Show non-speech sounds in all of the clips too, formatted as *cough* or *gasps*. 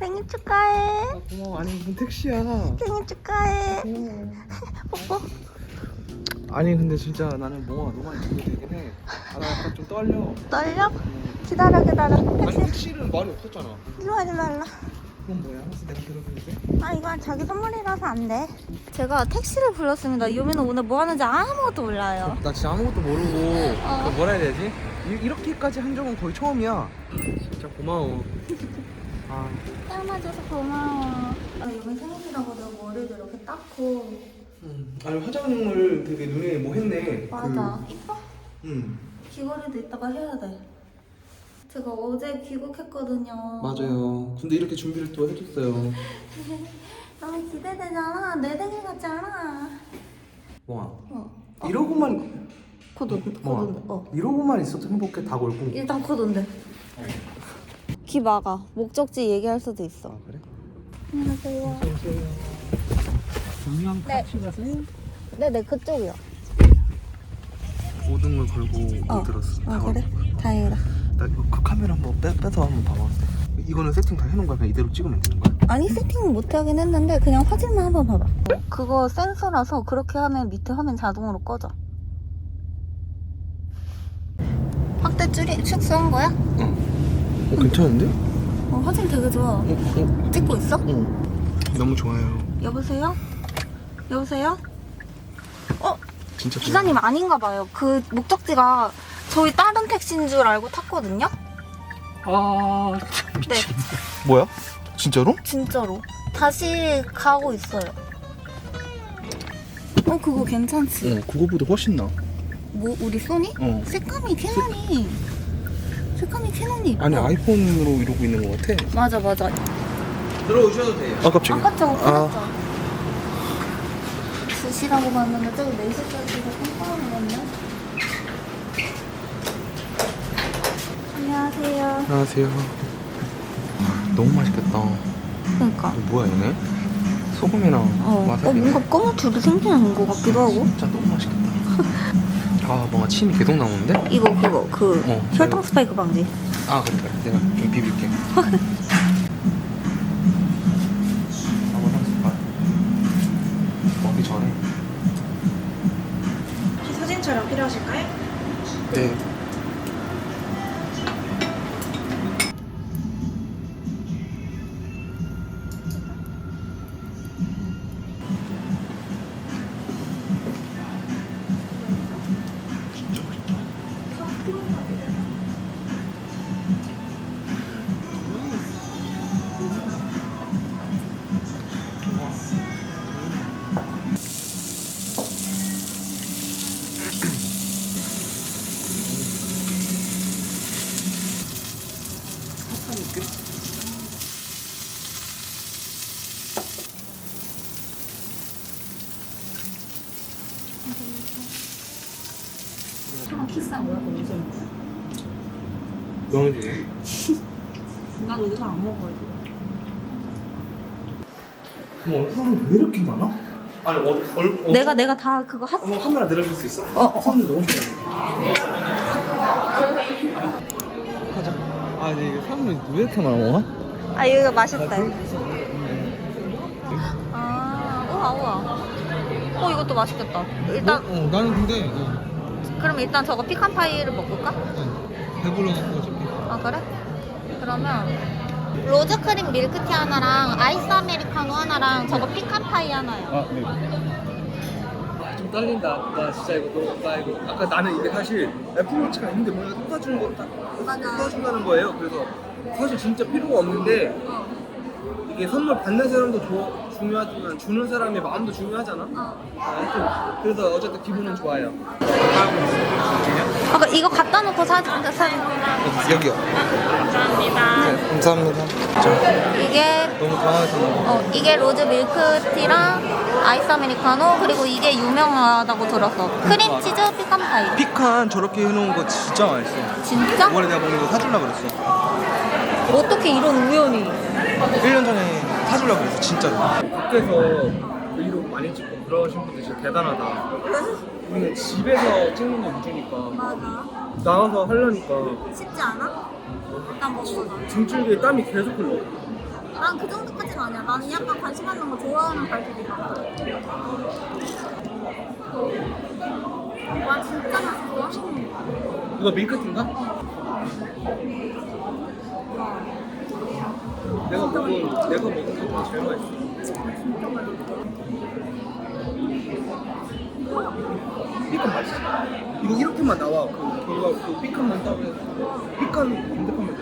생일 축하해. 고마워 아니 무슨 택시야 생일 축하해. 뽀뽀. 아니 근데 진짜 나는 몽아 너무 많이 준비되긴 해 아나 약간 좀 떨려 떨려? 기다려 기다려. 아니 택시 택시는 말이 없었잖아 일로 와 일로 와 일로 와. 그건 뭐야? 알았어 내가 들어보는데 아 이건 자기 선물이라서 안 돼. 제가 택시를 불렀습니다. 유미는 오늘 뭐 하는지 아무것도 몰라요. 나 진짜 아무것도 모르고 어. 그 뭐라 해야 되지? 이, 이렇게까지 한 적은 거의 처음이야 진짜 고마워 아 닮아줘서 고마워. 아 유미 생일이라고 내가 머리를 이렇게 닦고. 음. 아니 화장을 되게 눈에 뭐 했네 맞아. 이뻐? 그, 음 귀걸이도 이따가 해야 돼. 제가 어제 귀국했거든요. 맞아요 근데 이렇게 준비를 또 해줬어요 *laughs* 너무 기대되잖아. 내 생일 같지 않아? 몽아 어. 이러고만 곧 온다. 곧 온다. 어. 이러고만 있어도 행복해 다 골고 일단 곧 온대. 귀 막아. 목적지 얘기할 수도 있어. 아 그래? 안녕하세요. 네. 가세요? 네네 그쪽이요. 모든 걸 걸고 어. 못 들었어 아다 그래? 다행이다. 나 이거 그 카메라 한번 빼, 빼서 한번 봐봐 이거는 세팅 다 해놓은 거야 그냥 이대로 찍으면 되는 거야? 아니 세팅은 못 하긴 했는데 그냥 화질만 한번 봐봐. 그거 센서라서 그렇게 하면 밑에 화면 자동으로 꺼져. 확대 줄이 축소한 거야? 어 괜찮은데? 어, 화질 되게 좋아. 어, 어, 찍고 있어? 어. 너무 좋아요 여보세요? 여보세요? 어 진짜 좋아요. 기사님 아닌가 봐요. 그 목적지가 저희 다른 택시인 줄 알고 탔거든요. 아 네, 뭐야? 진짜로? 진짜로. 다시 가고 있어요. 어 그거 괜찮지? 어 그거보다 훨씬 나 뭐 우리 소니? 어. 색감이 캐논이 색감이 캐논이. 아니 아이폰으로 이러고 있는 것 같아. 맞아 맞아. 들어오셔도 돼요. 아 깜짝이야 아까 저거 아. 끊었죠 2시라고 봤는데 저기 4시까지가 깜빡이었네 안녕하세요. 안녕하세요. 너무 맛있겠다. 그러니까. 이거 뭐야 얘네? 소금이랑 어, 어 와사비 뭔가 꼬무줄이 생기는 것 같기도 하고. 진짜 너무 맛있겠다 *laughs* 아 뭔가 침이 계속 나오는데? 이거 그거 그 어, 혈당 스파이크 방지. 아 그래 그래. 내가 좀 비빌게. *laughs* 한번 한 먹기 전에. 사진 촬영 필요하실까요? 네 중에 난 여기서 안 먹어요 그럼 얼굴은 왜 이렇게 많아? 아니 얼, 얼, 얼 내가 내가 다 그거 하 한번 카메라 내려줄 수 있어? 어, 어. 손이 너무 좋아 가자 아 근데 이게 사람들이 왜 이렇게 많아? 아 이거 맛있다. 아 우와 우와. 어 이것도 맛있겠다. 일단 어, 나는 근데 어, 그럼 일단 저거 피칸 파이를 먹을까? 어, 배불러갖고 어차피 아 그래? 그러면 로즈 크림 밀크티 하나랑 아이스 아메리카노 하나랑 저거 피칸 파이 하나요. 아, 네. 좀 떨린다. 나 진짜 이거 너무 나 이거 아까 나는 이게 사실 애플워치가 있는데 뭔가 쏟아주는 거 딱. 쏟아준다는 거예요. 그래서 사실 진짜 필요가 없는데 어. 이게 선물 받는 사람도 조, 중요하지만 주는 사람의 마음도 중요하잖아. 어. 아, 하여튼 그래서 어쨌든 기분은 좋아요. 아까 이거 갖다 놓고 사진 사진. 여기요. 감사합니다. 네, 감사합니다. 저 이게 너무 당황해서 어 이게 로즈 밀크티랑 아이스 아메리카노 그리고 이게 유명하다고 들었어. 크림 치즈 피칸 파이. 피칸 저렇게 해놓은 거 진짜 맛있어. 진짜? 이번에 내가 먹는 거 사주려고 그랬어. 어떻게 이런 우연이? 1년 전에 사주려고 그랬어 진짜로 밖에서 브이로그 많이 찍고 그러신 분들 진짜 대단하다 우리는 집에서 찍는 거 위주니까 맞아. 나와서 하려니까 쉽지 않아? 난 먹어봐. 등줄기에 땀이 계속 흘러 난 그 정도까지는 아니야. 나는 약간 관심 갖는 거 좋아하는 발톱이다. 와 진짜 맛있어. 이거 밀크티인가? 내가 먹은 내가 먹은 게 중에 제일 맛있어. 삐칸 맛있어. 이거 이렇게만 나와. 그 그거 그 삐칸만 따면 삐칸 검색하면 돼.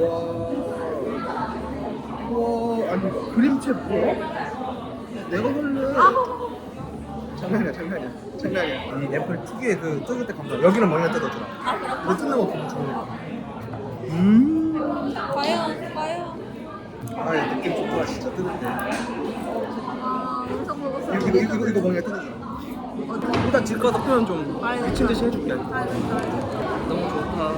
와. 와 아니 그림체 뭐야? 내가 볼래. 장난이야 장난이야 장난이야. 아니 애플 특유의 그 뜯을 때 감각. 여기는 머리가 뜯어주라. 이거 뜯는 거 보면 좋으니까. 음. 과연 과연. 아 느낌 좋다 진짜 뜯는데. 아 엄청 보고 이거 이거 이거, 이거 뜯어주라. 일단 집 가서 표현 좀. 미친 듯이 해줄게. 너무 좋다.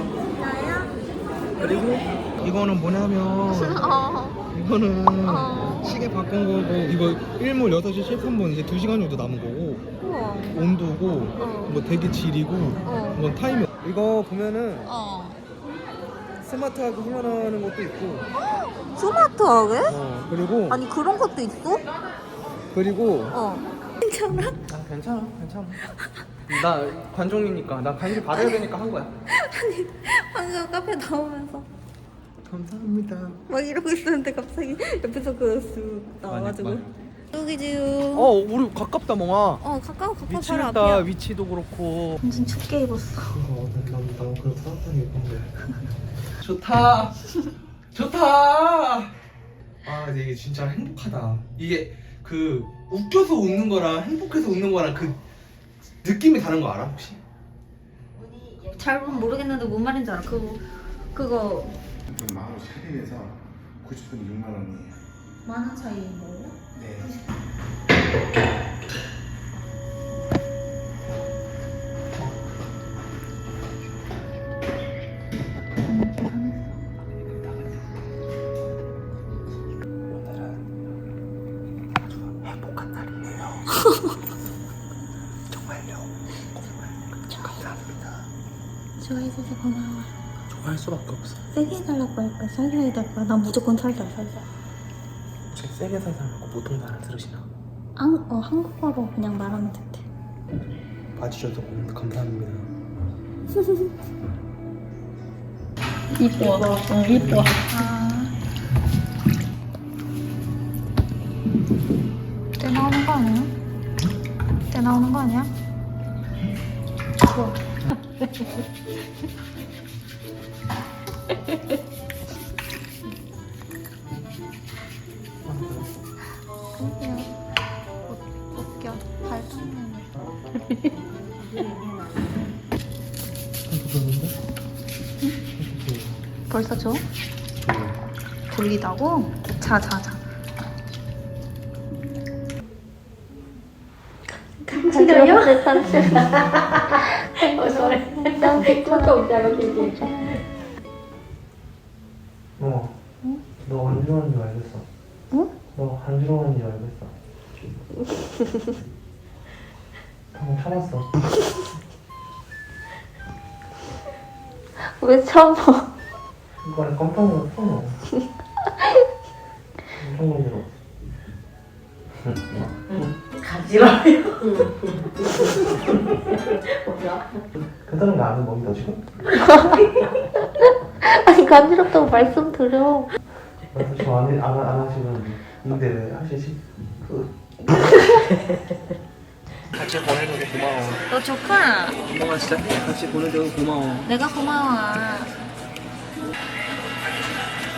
그리고 이거는 뭐냐면 *laughs* 어. 이거는 어. 시계 바꾼 거고 이거 일몰 6시 13분 이제 2시간 정도 남은 거고 우와. 온도고 어. 뭐 대기 질이고 어. 이건 타이머 이거 보면은 어. 스마트하게 훈련하는 것도 있고 스마트하게? 어 그리고 아니 그런 것도 있어? 그리고 어. 괜찮아? 아 괜찮아 괜찮아 나 관종이니까 나 관심 받아야 되니까 한 거야 방금 카페 나오면서 감사합니다 막 이러고 있었는데 갑자기 옆에서 그쓱 나와가지고 맞아. 여기지요. 어 우리 가깝다 멍아 어 가까워 가까워 바로 미치겠다 앞이야. 위치도 그렇고 완전 춥게 입었어. 어, 난, 난, 난 그래도 따뜻하게 입은데 좋다 좋다 아 근데 이게 진짜 행복하다 이게 그 웃겨서 웃는 거랑 행복해서 웃는 거랑 그 느낌이 다른 거 알아 혹시? 잘 보면 모르겠는데 뭔 말인지 알아. 그거 그거 만원 차림에서 90분 6만 원이에요. 만원 차이인 거예요? 네. 오늘은 *laughs* 행복한 날이에요 정말요 감사합니다 좋아해줘서 고마워. 좋아할 수밖에 없어 세게 해달라고 할까? 살살 해달까? 난 무조건 살살 살살. 혹시 세게 살살 하고 보통 말을 들으시나? 한, 어, 한국어로 그냥 말하면 된대. 봐주셔서 감사합니다 *laughs* 이뻐. 어, 이뻐. 아. 때 나오는 거 아니야? 때 나오는 거 아니야? 웃겨. *laughs* *laughs* 벌써 줘? 졸리다고? 자, 자, 자. 간지러요? 네. *laughs* 어, sorry. 난 백조가 없잖아, 그지? 어. 너 간지러운 줄 알겠어. 응? 너 간지러운 줄 알겠어. 방금 참았어. 왜 참아? 이번에 깜짝 놀랐어. 엄청 간지러워. 간지러요? 뭐야? 괜찮은 거 아는 먹이다 지금? 아니, 간지럽다고 말씀드려. 그래서 지금 안, 해- 안, 안 하시는 인데 왜 하시지? 그. 같이 보내줘서 고마워. 너 좋구나. 엄마가 진짜 같이 보내줘서 고마워. 내가 고마워.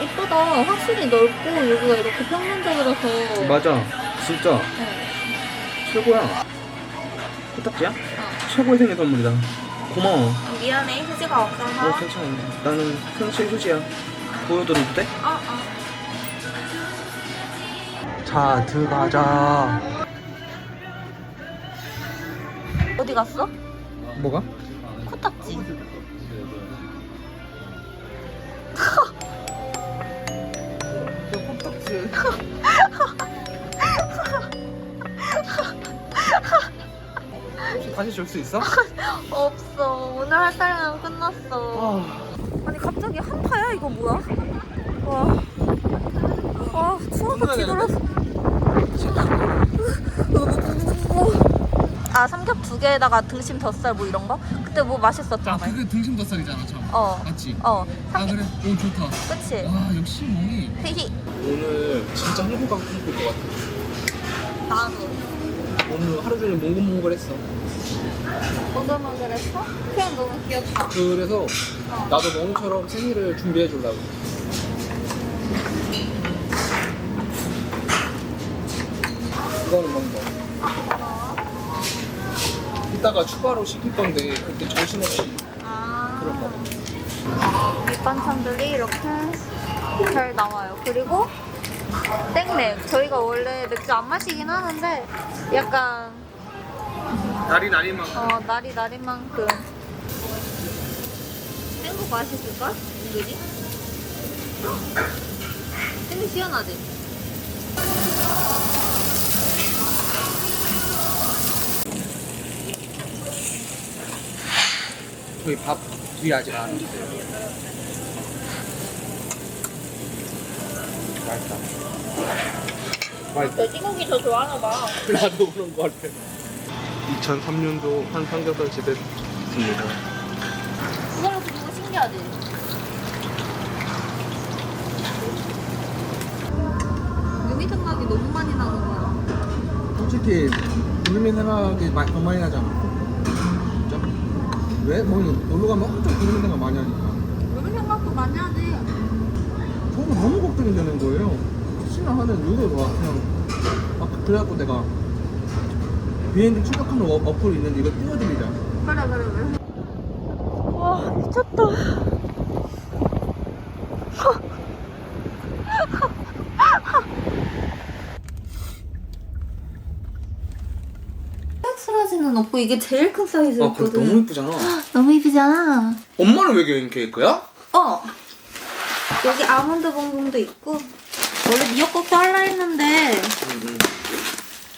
이쁘다. 확실히 넓고 여기가 이렇게 평면적이라서. 맞아. 진짜 어. 최고야. 코딱지야? 최고의 생일 선물이다. 고마워. 미안해. 휴지가 없어서. 어, 괜찮아. 나는 현실 휴지야. 보여드려도 돼? 어, 어. 자, 들어가자. 어디 갔어? 뭐가? 코딱지. 다시 줄 수 있어? 없어. 오늘 할 사람은 끝났어. 아, 아니 갑자기 한파야 이거 뭐야? 와 어, 뒤돌았어. 아 삼겹 두 개에다가 등심 덧살 뭐 이런 거? 그때 뭐 맛있었잖아. 그게 등심 덧살이잖아 참 어. 맞지? 어. 아 삼겹. 그래? 오 좋다 그치. 와 역시 멍이 히히. 오늘 진짜 행복한 꿈꿀것 같아 나도. 오늘 하루 종일 몽글몽글했어 먹을먹을했어? 그냥 너무 귀엽다. 그래서 나도 멍처럼 생일을 준비해 주려고 이거는 먼저 이따가 추가로 시킬 건데 그때 조심해서 아. 그럴 거 밑반찬들이 이렇게 잘 나와요. 그리고 땡맥. 저희가 원래 맥주 안 마시긴 하는데 약간 날이 날이만 어, 날이 날인 만큼 땡국 맛있을걸? 은근히? 땡국 시원하지? 저희 밥 뒤에 아직 안 왔어요 맛있다 맛있다 돼지고기 더 좋아하나 봐. 나도 그런 거 같아 2003년도 한 삼겹살 집에 있습니다 그걸로 보는 거 신기하지? 유미 생각이 너무 많이 나는 거야. 솔직히 구름이 생각이 많이 나잖아? 왜? 뭐 놀러 가면 엄청 구름이 생각 많이 하니까 유미 생각도 많이 하지. 저는 너무 걱정이 되는 거예요 혹시나 하는 이유가 그냥 아, 그래갖고 내가 비행기 출격하는 어, 어플이 있는데 이거 띄워드리자 그래 그래 그래. 와 미쳤다. 쓰러지는 없고 이게 제일 큰 사이즈였거든. 예쁘잖아 *gasps* 너무 이쁘잖아. 엄마는 왜 여행 케이크야? 어. 여기 아몬드 봉봉도 있고 원래 미역국도 할라 했는데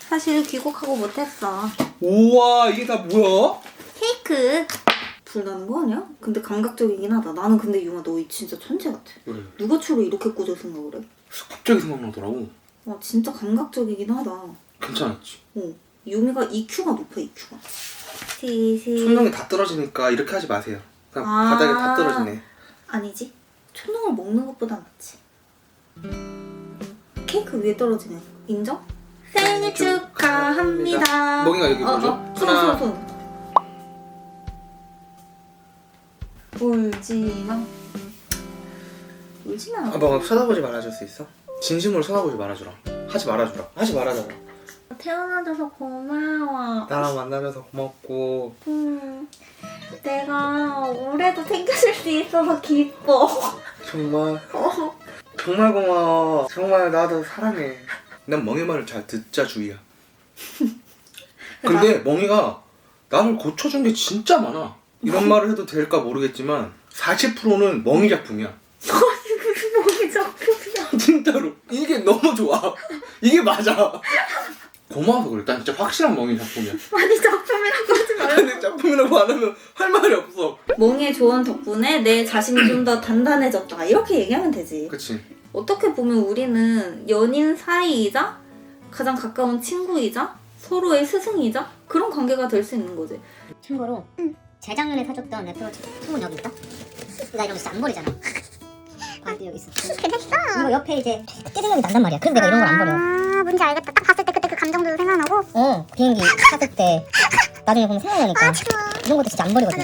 사실 귀국하고 못했어. 우와 이게 다 뭐야? 케이크. 불 나는 거 아니야? 근데 감각적이긴 하다. 나는 근데 유아 너 진짜 천재 같아. 왜? 누가 추를 이렇게 꽂을 생각을 해? 갑자기 생각나더라고 와 진짜 감각적이긴 하다. 괜찮았지 어. 유미가 EQ가 높아 EQ가. 시시. 천정이 다 떨어지니까 이렇게 하지 마세요 그냥 아. 바닥에 다 떨어지네 아니지. 초능을 먹는 것보다 낫지. 케이크 위에 떨어지네. 인정? 생일 축하합니다. 멍이가 여기 어? 어, 손, 하나. 손, 손. 울지 마. 울지 마. 아, 뭐 쳐다보지 말아줄 수 있어? 진심으로 쳐다보지 말아주라 하지 말아주라 하지 말아줘라 태어나줘서 고마워. 나랑 만나줘서 고맙고. 음, 내가 올해도 챙겨줄 수 있어서 기뻐. 정말? *laughs* 정말 고마워. 정말 나도 사랑해. 난 멍이 말을 잘 듣자 주희야. *laughs* 근데 멍이가 나를 고쳐준 게 진짜 많아. 이런 말을 해도 될까 모르겠지만 40%는 멍이 작품이야. *laughs* 무슨 목이 작품이야. 진짜로. 이게 너무 좋아. 이게 맞아 고마워서 그래 난 진짜 확실한 멍이 작품이야 *laughs* 아니 작품이라고 하지 말고. 근데 작품이라고 안 하면 할 말이 없어 멍의 조언 덕분에 내 자신이 *clears throat* 좀 더 단단해졌다. 이렇게 얘기하면 되지. 그치 어떻게 보면 우리는 연인 사이이자 가장 가까운 친구이자 서로의 스승이자 그런 관계가 될 수 있는 거지. 참고로 재작년에 사줬던 애플워치 투문 여기 있다? 나 이런 거 진짜 안 버리잖아 *laughs* 바디 여기 있어 그랬어. 이거 옆에 이제 그때 생각이 난단 말이야 그래서 내가 이런 걸 안 버려 아, 뭔지 알겠다. 딱 봤을 감정도 생각나고. 어 비행기 탔을 때 나중에 보면 생각나니까 아, 추워. 이런 것도 진짜 안 버리거든